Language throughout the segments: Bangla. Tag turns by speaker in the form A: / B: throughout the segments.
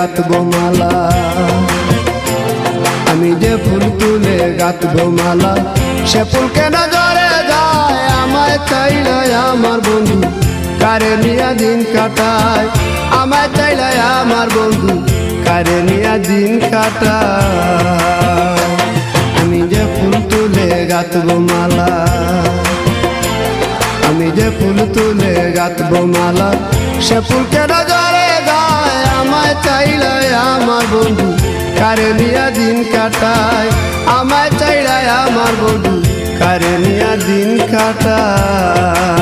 A: গাঁথবো মালা আমি যে ফুল তুলে গাঁথবো মালা সে ফুল কেন জরে যায়? আমায় চাইলে আমার বন্ধু, কারে নিয়া দিন কাটায়? আমায় চাইলে আমার বন্ধু, কারে নিয়া দিন কাটায়? আমি যে ফুল তুলে গাঁথবো মালা আমি যে ফুল তুলে গাঁথবো মালা সে ফুল কেন জরে কারে দিন কাটায়, আমায় চাইলে আমার বন্ধু কারে দিন কাটায়।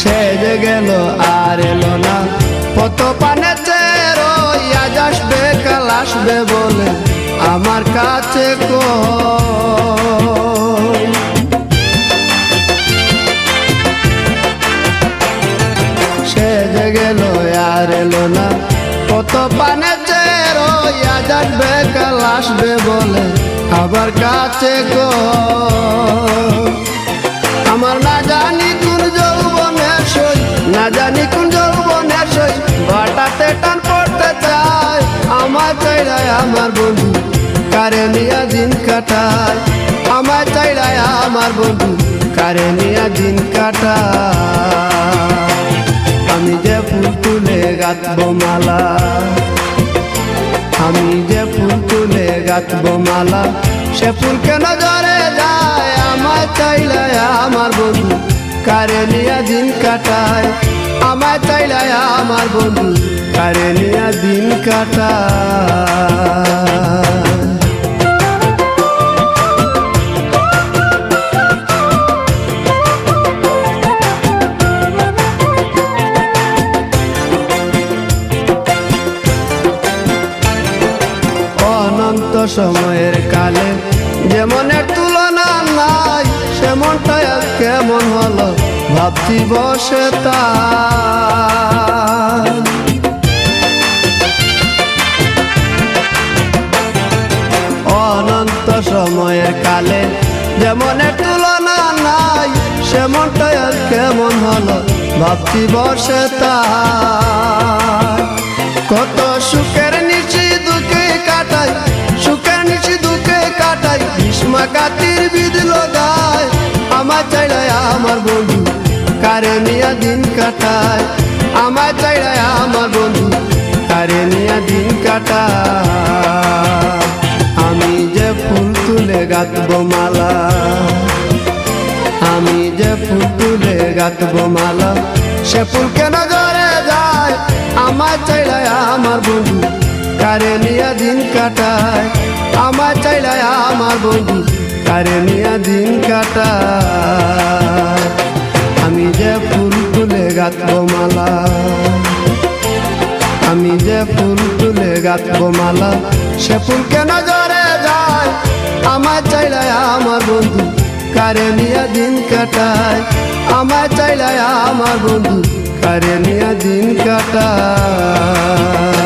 A: সে গেল আর এলো না, কত পানে রইয়া আসবে কাল আসবে বলে। আমার কাছে কই? সে গেল আর এলো না। কত পানে রইয়া আসবে কাল আসবে বলে আবার কাছে কই? আমার না জানি কোন যৌবনের সই, না জানি কোন যৌবনের সই। বাটাতে টান পড়তে চায় আমার চাইরায় আমার বন্ধু। কারে নিয়া দিন কাটায়? আমার চাইরায় আমার বন্ধু, কারে নিয়া দিন কাটায়? আমি যে ফুল তুলে গাঁথবো মালা, আমি যে ফুল তুলে গাঁথবো মালা, সে ফুল কেন জরে যায়? আমার চাইলে আমার বন্ধু, কারে নিয়া দিন কাটায়? আমার চাইলে আমার বন্ধু, কারে নিয়া দিন কাটায়? অনন্ত সময়ের কালে যেমনের তুলনা নাই, সেমনটাই কেমন হলো ভাবছি বসে তাই। অনন্ত সময়ের কালে যেমনের তুলনা নাই, সেমনটাই কেমন হলো ভাবছি বসে তাই। ভীষ্মা কাতির বিধল গায় আমার চাইলায় আমার বন্ধু, কারে নিয়া দিন কাটায়। আমার চাইলায় আমার বন্ধু, কারে নিয়া দিন কাটায়। আমি যে ফুল তুলে গাঁথবো মালা, আমি যে ফুল তুলে গাঁথবো মালা, সে ফুল কেন জরে যায়? আমার চাইলে আমার বন্ধু, কারে নিয়া দিন কাটায়। আমার চাইলে আমার বন্ধু কারে নিয়া দিন কাটায় আমি যে ফুল তুলে গাঁথবো মালা। আমি যে ফুল তুলে গাঁথবো মালা। সে ফুল কেন জরে যায়? আমার চাইলে আমার বন্ধু কারে নিয়া দিন কাটায়। আমার চাইলে আমার বন্ধু কারে নিয়া দিন কাটায়।